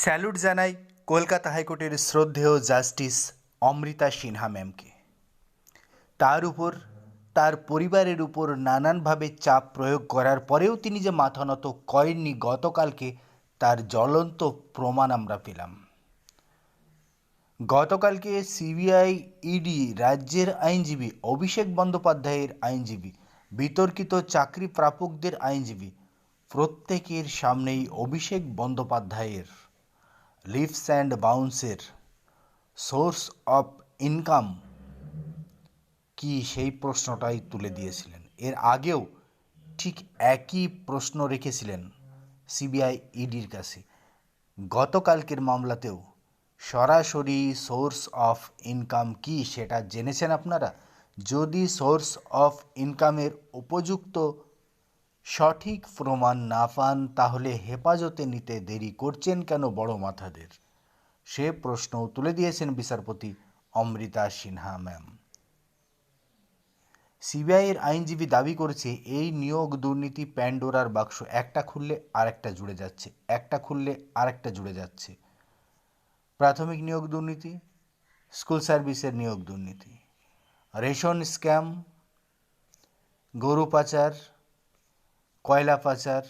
Salute জানাই কলকাতা হাইকোর্টের শ্রদ্ধেয় জাস্টিস অমৃতা সিনহা ম্যামকে। তার উপর, তার পরিবারের উপর নানানভাবে চাপ প্রয়োগ করার পরেও তিনি যে মাথা নত করেননি গতকালকে, তার জ্বলন্ত প্রমাণ আমরা পেলাম। গতকালকে সিবিআই, ইডি, রাজ্যের আইনজীবী অভিষেক বন্দ্যোপাধ্যায়ের আইনজীবী, বিতর্কিত চাকরি প্রাপকদের আইনজীবী, প্রত্যেকের সামনেই অভিষেক বন্দ্যোপাধ্যায়ের লিভস অ্যান্ড বাউন্সের সোর্স অফ ইনকাম কি সেই প্রশ্নটাই তুলে দিয়েছিলেন। এর আগেও ঠিক একই প্রশ্ন রেখেছিলেন সিবিআই ইডির কাছে। গতকালকের মামলাতেও সরাসরি সোর্স অফ ইনকাম কি সেটা জেনেছেন আপনারা? যদি সোর্স অফ ইনকামের উপযুক্ত সঠিক প্রমাণ না পান তাহলে হেফাজতে নিতে দেরি করছেন কেন বড় মাথাদের? সে প্রশ্নও তুলে দিয়েছেন বিচারপতি অমৃতা সিনহা ম্যাম। সিবিআইয়ের আইনজীবী দাবি করেছে, এই নিয়োগ দুর্নীতি প্যান্ডোরার বাক্স একটা খুললে আরেকটা জুড়ে যাচ্ছে, একটা খুললে আরেকটা জুড়ে যাচ্ছে। প্রাথমিক নিয়োগ দুর্নীতি, স্কুল সার্ভিসের নিয়োগ দুর্নীতি, রেশন স্ক্যাম, গরু পাচার কয়লা পাচার,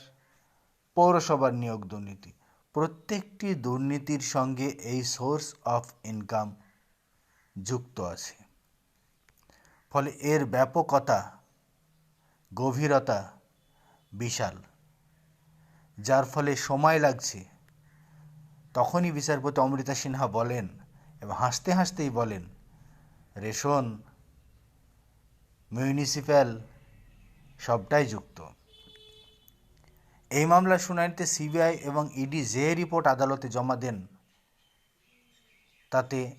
পৌরসভার নিয়োগ দুর্নীতি। প্রত্যেকটি দুর্নীতির সঙ্গে এই সোর্স অফ ইনকাম যুক্ত আছে। ফলে এর ব্যাপকতা, গভীরতা বিশাল। যার ফলে সময় লাগছে। তখনই বিচারপতি অমৃতা সিনহা বলেন এবং হাসতে হাসতেই বলেন, রেশন, মিউনিসিপ্যাল সবটাই যুক্ত। এই মামলার শুনানিতে সিবিআই এবং ইডি যে রিপোর্ট আদালতে জমা দেন, তাতে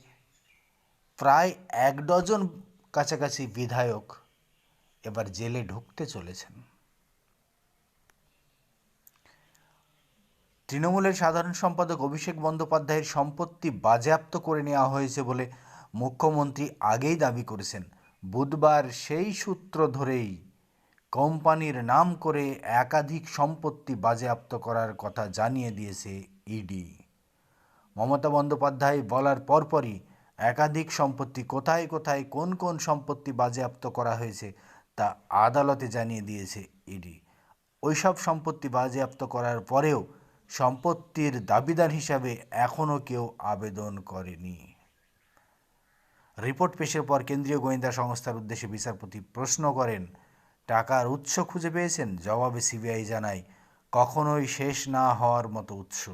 প্রায় এক ডজন কাছাকাছি বিধায়ক এবার জেলে ঢুকতে চলেছেন। তৃণমূলের সাধারণ সম্পাদক অভিষেক বন্দ্যোপাধ্যায়ের সম্পত্তি বাজেয়াপ্ত করে নেওয়া হয়েছে বলে মুখ্যমন্ত্রী আগেই দাবি করেছেন। বুধবার সেই সূত্র ধরেই কোম্পানির নাম করে একাধিক সম্পত্তি বাজেয়াপ্ত করার কথা জানিয়ে দিয়েছে ইডি। মমতা বন্দ্যোপাধ্যায় বলার পরপরই একাধিক সম্পত্তি কোথায় কোথায় কোন কোন সম্পত্তি বাজেয়াপ্ত করা হয়েছে তা আদালতে জানিয়ে দিয়েছে ইডি। ওইসব সম্পত্তি বাজেয়াপ্ত করার পরেও সম্পত্তির দাবিদার হিসাবে এখনও কেউ আবেদন করেনি। রিপোর্ট পেশের পর কেন্দ্রীয় গোয়েন্দা সংস্থার উদ্দেশ্যে বিচারপতি প্রশ্ন করেন টাকার উৎস খুঁজে পেয়েছেন? জবাবে সিবিআই জানায়, কখনোই শেষ না হওয়ার মতো উৎস।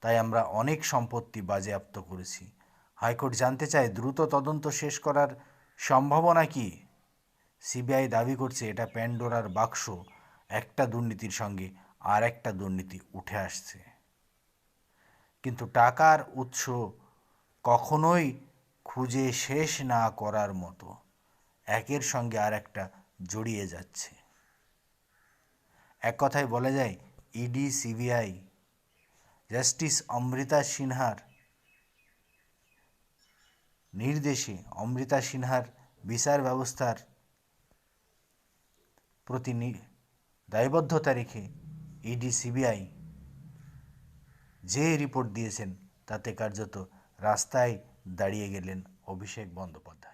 তাই আমরা অনেক সম্পত্তি বাজেয়াপ্ত করেছি। হাইকোর্ট জানতে চায়, দ্রুত তদন্ত শেষ করার সম্ভাবনা কি? সিবিআই দাবি করছে, এটা প্যান্ডোরার বাক্স। একটা দুর্নীতির সঙ্গে আর একটা দুর্নীতি উঠে আসছে। কিন্তু টাকার উৎস কখনোই খুঁজে শেষ না করার মতো। একের সঙ্গে আর একটা জড়িয়ে যাচ্ছে। এক কথায় বলা যায় ইডি সিবিআই জাস্টিস অমৃতা সিনহার নির্দেশে অমৃতা সিনহার বিচার ব্যবস্থার প্রতি দায়বদ্ধতা রেখে ইডি সিবিআই যে রিপোর্ট দিয়েছেন, তাতে কার্যত রাস্তায় দাঁড়িয়ে গেলেন অভিষেক বন্দ্যোপাধ্যায়।